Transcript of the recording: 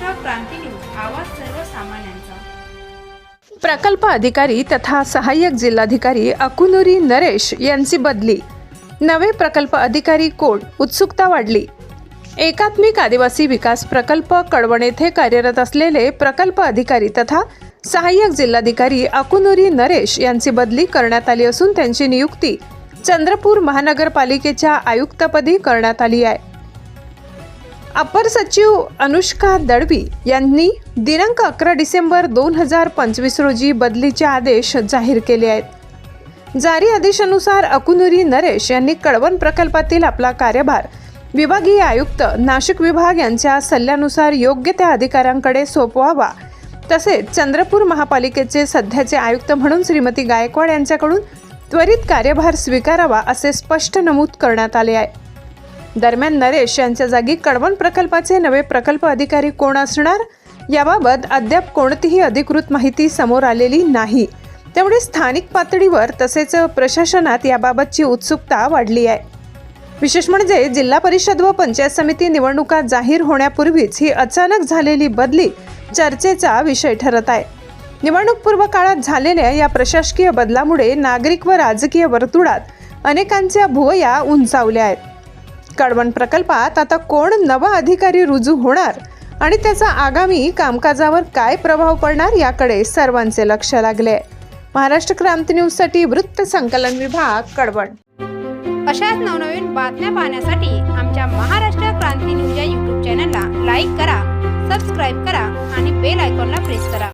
क्रांती news आवाज सर्वसामान्यांचा. प्रकल्प अधिकारी तथा सहाय्यक जिल्हाधिकारी अकुनुरी नरेश यांची बदली. नवे प्रकल्प अधिकारी कोण? उत्सुकता वाढली. एकात्मिक आदिवासी विकास प्रकल्प कळवण येथे कार्यरत असलेले प्रकल्प अधिकारी तथा सहाय्यक जिल्हाधिकारी अकुनुरी नरेश यांची बदली करण्यात आली असून त्यांची नियुक्ती चंद्रपूर महानगरपालिकेच्या आयुक्तपदी करण्यात आली आहे. अपर सचिव अनुष्का दळवी यांनी दिनांक अकरा डिसेंबर दोन हजार पंचवीस रोजी बदलीचे आदेश जाहीर केले आहेत. जारी आदेशानुसार अकुनुरी नरेश यांनी कळवण प्रकल्पातील आपला कार्यभार विभागीय आयुक्त नाशिक विभाग यांच्या सल्ल्यानुसार योग्य त्या अधिकाऱ्यांकडे सोपवावा. तसेच चंद्रपूर महापालिकेचे सध्याचे आयुक्त म्हणून श्रीमती गायकवाड यांच्याकडून त्वरित कार्यभार स्वीकारावा असे स्पष्ट नमूद करण्यात आले आहे. दरम्यान नरेश यांच्या जागी कळवण प्रकल्पाचे नवे प्रकल्प अधिकारी कोण असणार? याबाबत अद्याप कोणतीही अधिकृत माहिती समोर आलेली नाही. त्यामुळे स्थानिक पातळीवर तसेच प्रशासनात याबाबतची उत्सुकता वाढली आहे. विशेष म्हणजे जिल्हा परिषद व पंचायत समिती निवडणुका जाहीर होण्यापूर्वीच ही अचानक झालेली बदली चर्चेचा विषय ठरत आहे. निवडणूकपूर्व काळात झालेल्या या प्रशासकीय बदलामुळे नागरिक व राजकीय वर्तुळात अनेकांच्या भुवया उंचावल्या आहेत. कळवण प्रकल्पात आता कोण नवा अधिकारी रुजू होणार? आणि त्याचा आगामी कामकाजावर काय प्रभाव पडणार याकडे सर्वांचे लक्ष लागले. महाराष्ट्र क्रांती न्यूजसाठी वृत्त संकलन विभाग कळवण अशाच नवनवीन बातम्या पाहण्यासाठी आमच्या महाराष्ट्र क्रांती न्यूज या यूट्यूब चॅनलला लाईक करा सबस्क्राईब करा आणि बेल आयकॉनला प्रेस करा.